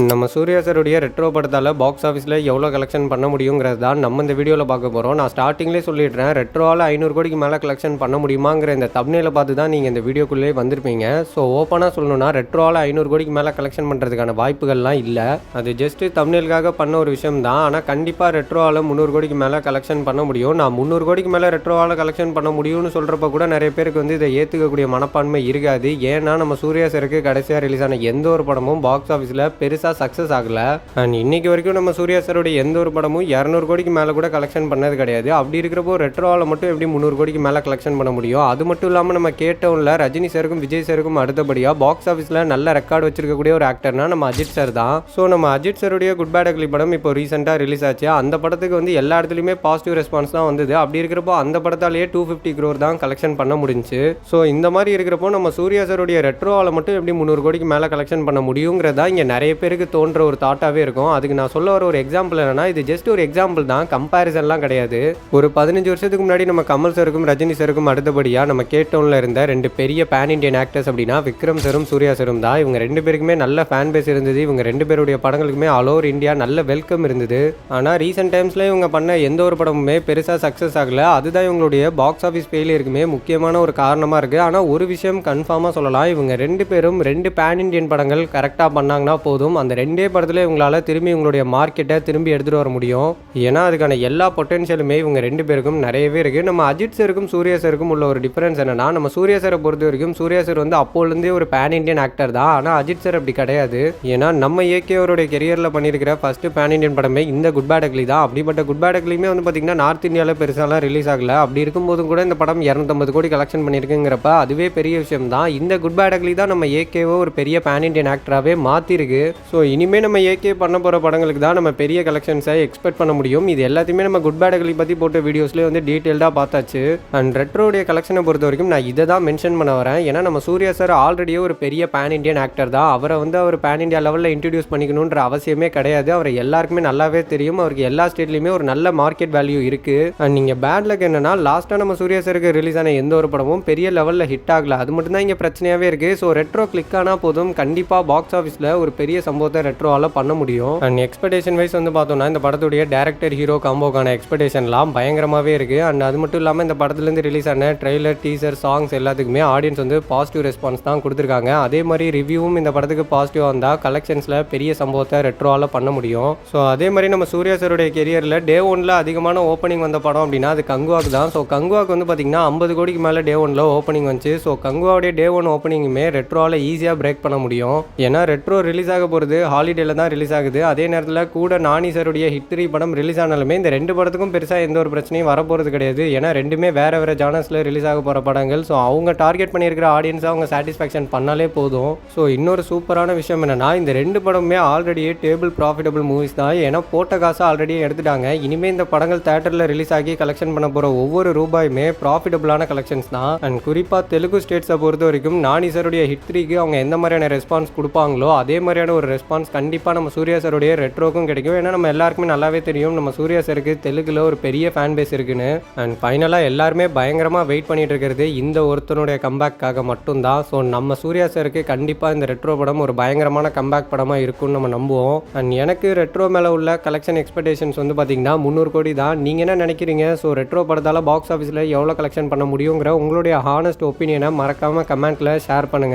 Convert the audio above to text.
நம்ம சூர்யா சாருடைய ரெட்ரோ படத்தால் பாக்ஸ் ஆஃபீஸில் எவ்வளோ கலெக்ஷன் பண்ண முடியுங்கிறது தான் நம்ம இந்த வீடியோவில் பார்க்க போகிறோம் நான் ஸ்டார்டிங்லேயே சொல்லிடுறேன். ரெட்ரோவால் ஐநூறு கோடிக்கு மேலே கலெக்ஷன் பண்ண முடியுமாங்கிற இந்த தப்னையில் பார்த்து தான் நீங்கள் இந்த வீடியோக்குள்ளே வந்திருப்பீங்க. ஸோ ஓப்பனாக சொல்லணும்னா ரெட்ரோவால் ஐநூறு கோடிக்கு மேலே கலெக்ஷன் பண்ணுறதுக்கான வாய்ப்புகள்லாம் இல்லை. அது ஜஸ்ட்டு தமிழ்காக பண்ண ஒரு விஷயம் தான். ஆனால் கண்டிப்பாக ரெட்ரோவால் முந்நூறு கோடிக்கு மேலே கலெக்ஷன் பண்ண முடியும். நான் முந்நூறு கோடிக்கு மேலே ரெட்ரோவால் கலெக்ஷன் பண்ண முடியும்னு சொல்கிறப்ப கூட நிறைய பேருக்கு வந்து இதை ஏற்றுக்கக்கூடிய மனப்பான்மை இருக்காது. ஏன்னா நம்ம சூர்யா சருக்கு கடைசியாக ரிலீஸ் ஆன எந்த ஒரு படமும் பாக்ஸ் ஆஃபீஸில் பெருசாக சக்ஸஸ் ஆகல. அண்ட் இன்னைக்கு வரைக்கும் நம்ம சூர்யா சாரோட எந்த ஒரு படமும் இரநூறு கோடிக்கு மேலே கூட கலெக்ஷன் பண்ணது கிடையாது. அப்படி இருக்கிறப்போ ரெட்ரோவில் மட்டும் எப்படி முந்நூறு கோடிக்கு மேலே கலெக்ஷன் பண்ண முடியும்? அது மட்டும் இல்லாமல் நம்ம கேட்டவுனில் ரஜினி சாருக்கும் விஜய் சாருக்கும் அடுத்தபடியாக பாக்ஸ் ஆஃபீஸில் நல்ல ரெக்கார்டு வச்சிருக்கக்கூடிய ஒரு ஆக்டர்னா நம்ம அஜித் சார் தான். ஸோ நம்ம அஜித் சாருடைய குட் பேட் அக்லி படம் இப்போ ரீசெண்டாக ரிலீஸ் ஆச்சு. அந்த படத்துக்கு வந்து எல்லா இடத்துலையுமே பாசிட்டிவ் ரெஸ்பான்ஸ் தான் வந்தது. அப்படி இருக்கிறப்போ அந்த படத்தாலேயே டூ ஃபிஃப்டி க்ரோர் தான் கலெக்ஷன் பண்ண முடிஞ்சு ஸோ இந்த மாதிரி இருக்கிறப்போ நம்ம சூர்யா சாருடைய ரெட்ரோவால் மட்டும் எப்படி முந்நூறு கோடிக்கு மேலே கலெக்ஷன் பண்ண முடியுங்கிறதா இங்கே நிறைய பேர் பேருக்கு தோன்ற ஒரு தாட்டாகவே இருக்கும். அதுக்கு நான் சொல்ல வர ஒரு எக்ஸாம்பிள் என்னன்னா இது ஜஸ்ட் ஒரு எக்ஸாம்பிள் தான். கம்பேரிசன்லாம் கிடையாது. ஒரு பதினஞ்சு வருஷத்துக்கு முன்னாடி நம்ம கமல் சாருக்கும் ரஜினி சாருக்கும் அடுத்தபடியாக நம்ம கேட்டோன்ல இருந்த ரெண்டு பெரிய பேன் இண்டியன் ஆக்டர்ஸ் அப்படின்னா விக்ரம் சரும் சூர்யா சரும் தான். இவங்க ரெண்டு பேருக்குமே நல்ல ஃபேன் பேஸ் இருந்தது. இவங்க ரெண்டு பேருடைய படங்களுக்குமே ஆல் ஓவர் இந்தியா நல்ல வெல்கம் இருந்தது. ஆனால் ரீசெண்ட் டைம்ஸில் இவங்க பண்ண எந்த ஒரு படமுமே பெருசாக சக்ஸஸ் ஆகல. அதுதான் இவங்களுடைய பாக்ஸ் ஆஃபீஸ் ஃபெயிலியருக்குமே முக்கியமான ஒரு காரணமாக இருக்குது ஆனால் ஒரு விஷயம் கன்ஃபார்மாக சொல்லலாம். இவங்க ரெண்டு பேரும் ரெண்டு பேன் இண்டியன் படங்கள் கரெக்டாக பண்ணாங்கன்னா போதும். அந்த ரெண்டே படத்தில் இவங்களால திரும்பி இவங்களுடைய மார்க்கெட்டை திரும்பி எடுத்துகிட்டு வர முடியும். ஏன்னா அதுக்கான எல்லா பொட்டன்ஷியலுமே இவங்க ரெண்டு பேருக்கும் நிறையவே இருக்குது நம்ம அஜித் சருக்கும் சூர்யா சருக்கும் உள்ள ஒரு டிஃபரன்ஸ் என்னன்னா நம்ம சூர்யா சரை பொறுத்த வரைக்கும் சூர்யா சார் வந்து அப்போலேருந்தே ஒரு பேன் இண்டியன் ஆக்டர் தான். ஆனால் அஜித் சார் அப்படி கிடையாது. ஏன்னா நம்ம ஏகே அவருடைய கெரியரில் பண்ணியிருக்கிற ஃபர்ஸ்ட் பேன் இண்டியன் படமே இந்த குட் பேட் அக்லி தான். அப்படிப்பட்ட குட் பேட் அக்லியுமே வந்து பார்த்தீங்கன்னா நார்த் இந்தியாவில் பெருசாலாம் ரிலீஸ் ஆகல. அப்படி இருக்கும்போதும் கூட இந்த படம் இரநூத்தம்பது கோடி கலெக்ஷன் பண்ணியிருக்குங்கிறப்ப அதுவே பெரிய விஷயம் தான். இந்த குட் பேட் அக்லி தான் நம்ம ஏகேவோ ஒரு பெரிய பேன் இண்டியன் ஆக்டராகவே மாற்றிருக்கு ஸோ ஸோ இனிமேல் நம்ம ஏகே பண்ண போகிற படங்களுக்கு தான் நம்ம பெரிய கலெக்ஷன்ஸை எக்ஸ்பெக்ட் பண்ண முடியும். இது எல்லாத்தையுமே நம்ம குட் பேட் பற்றி போட்ட வீடியோஸ்லேயே வந்து டீட்டெயில்டாக பார்த்தாச்சு. அண்ட் ரெட்ரோடைய கலெக்ஷனை பொறுத்த வரைக்கும் நான் இதை தான் மென்ஷன் பண்ண வரேன். ஏன்னா நம்ம சூர்யா சார் ஆல்ரெடியே ஒரு பெரிய பேன் இண்டியன் ஆக்டர் தான். அவரை வந்து அவர் பேன் இண்டியா லெவலில் இன்ட்ரடியூஸ் பண்ணிக்கணுன்ற அவசியமே கிடையாது. அவர் எல்லாருக்குமே நல்லாவே தெரியும். அவருக்கு எல்லா ஸ்டேட்லையுமே ஒரு நல்ல மார்க்கெட் வேல்யூ இருக்குது அண்ட் நீங்கள் பேட் லக் என்னன்னா லாஸ்ட்டாக நம்ம சூர்யா சாருக்கு ரிலீஸ் ஆன எந்த ஒரு படமும் பெரிய லெவலில் ஹிட் ஆகல. அது மட்டும் தான் இங்கே பிரச்சனையாகவே இருக்குது ஸோ ரெட்ரோ கிளிக் ஆனால் போதும். கண்டிப்பாக பாக்ஸ் ஆஃபீஸில் ஒரு பெரிய சம்பவம் சம்பவத்தை ரெட்ரோவால் பண்ண முடியும். அண்ட் எக்ஸ்பெக்டேஷன் வைஸ் வந்து பார்த்தோம்னா இந்த படத்துடைய டேரக்டர் ஹீரோ காம்போக்கான எக்ஸ்பெக்டேஷன்லாம் பயங்கரமாகவே இருக்குது அண்ட் அது மட்டும் இல்லாமல் இந்த படத்துலேருந்து ரிலீஸ் ஆன ட்ரெய்லர் டீசர் சாங்ஸ் எல்லாத்துக்குமே ஆடியன்ஸ் வந்து பாசிட்டிவ் ரெஸ்பான்ஸ் தான் கொடுத்துருக்காங்க. அதே மாதிரி ரிவ்யூவும் இந்த படத்துக்கு பாசிட்டிவாக இருந்தால் கலெக்ஷன்ஸில் பெரிய சம்பவத்தை ரெட்ரோவால் பண்ண முடியும். ஸோ அதே மாதிரி நம்ம சூர்யா சருடைய கெரியரில் டே ஒனில் அதிகமான ஓப்பனிங் வந்த படம் அப்படின்னா அது கங்குவாக்கு தான். ஸோ கங்குவாக்கு வந்து பார்த்தீங்கன்னா ஐம்பது கோடிக்கு மேலே டே ஒனில் ஓப்பனிங் வந்துச்சு. ஸோ கங்குவாவுடைய டே ஒன் ஓப்பனிங்குமே ரெட்ரோவில் ஈஸியாக பிரேக் பண்ண முடியும். ஏன்னா ரெட்ரோ ரிலீஸ் ஆக போகிறது ஹாலிடேல தான் ரிலீஸ் ஆகுது. அதே நேரத்தில் கூட நானி சாருடைய ஹிட் த்ரீ படம் ரிலீஸ் ஆனாலுமே இந்த ரெண்டு படத்துக்கும் பெருசாக எந்த ஒரு பிரச்சனையும் வரப்போகிறது கிடையாது. ஏன்னா ரெண்டுமே வேறு வேறு ஜானர்ஸில் ரிலீஸ் ஆக போகிற படங்கள். ஸோ அவங்க டார்கெட் பண்ணியிருக்கிற ஆடியன்ஸை அவங்க சாட்டிஸ்ஃபேக்ஷன் பண்ணாலே போதும். ஸோ இன்னொரு சூப்பரான விஷயம் என்னென்னா இந்த ரெண்டு படமுமே ஆல்ரெடியே டேபிள் ப்ராஃபிட்டபிள் மூவிஸ் தான். ஏன்னா போட்ட காசை ஆல்ரெடியே எடுத்துட்டாங்க. இனிமேல் இந்த படங்கள் தேட்டரில் ரிலீஸ் ஆகி கலெக்ஷன் பண்ண போகிற ஒவ்வொரு ரூபாயுமே ப்ராஃபிட்டபிளான கலெக்ஷன்ஸ் தான். அண்ட் குறிப்பாக தெலுங்கு ஸ்டேட்ஸை பொறுத்த வரைக்கும் நானி சாருடைய ஹிட் த்ரீக்கு அவங்க எந்த மாதிரியான ரெஸ்பான்ஸ் கொடுப்பாங்களோ அதே மாதிரியான ஒரு ரெஸ்பான்ஸ் கண்டிப்பாக நம்ம சூர்யா சாருடைய ரெட்ரோக்கும் கிடைக்கும். ஏன்னா நம்ம எல்லாருக்குமே நல்லாவே தெரியும். நம்ம சூர்யா சாருக்கு தெலுங்கில் ஒரு பெரிய ஃபேன் பேஸ் இருக்குன்னு. அண்ட் ஃபைனலாக எல்லாருமே பயங்கரமாக வெயிட் பண்ணிட்டு இருக்கிறது இந்த ஒருத்தனுடைய கம்பேக்காக மட்டும்தான். ஸோ நம்ம சூர்யா சாருக்கு கண்டிப்பாக இந்த ரெட்ரோ படம் ஒரு பயங்கரமான கம்பேக் படமாக இருக்கும்னு நம்ம நம்புவோம். அண்ட் எனக்கு ரெட்ரோ மேலே உள்ள கலெக்ஷன் எக்ஸ்பெக்டேஷன்ஸ் வந்து பார்த்தீங்கன்னா முந்நூறு கோடி தான். நீங்கள் என்ன நினைக்கிறீங்க? ஸோ ரெட்ரோ படத்தால் பாக்ஸ் ஆஃபீஸில் எவ்வளோ கலெக்ஷன் பண்ண முடியுங்கிற உங்களுடைய ஹானஸ்ட் ஒப்பீனியனை மறக்காமல் கமெண்ட்டில் ஷேர் பண்ணுங்கள்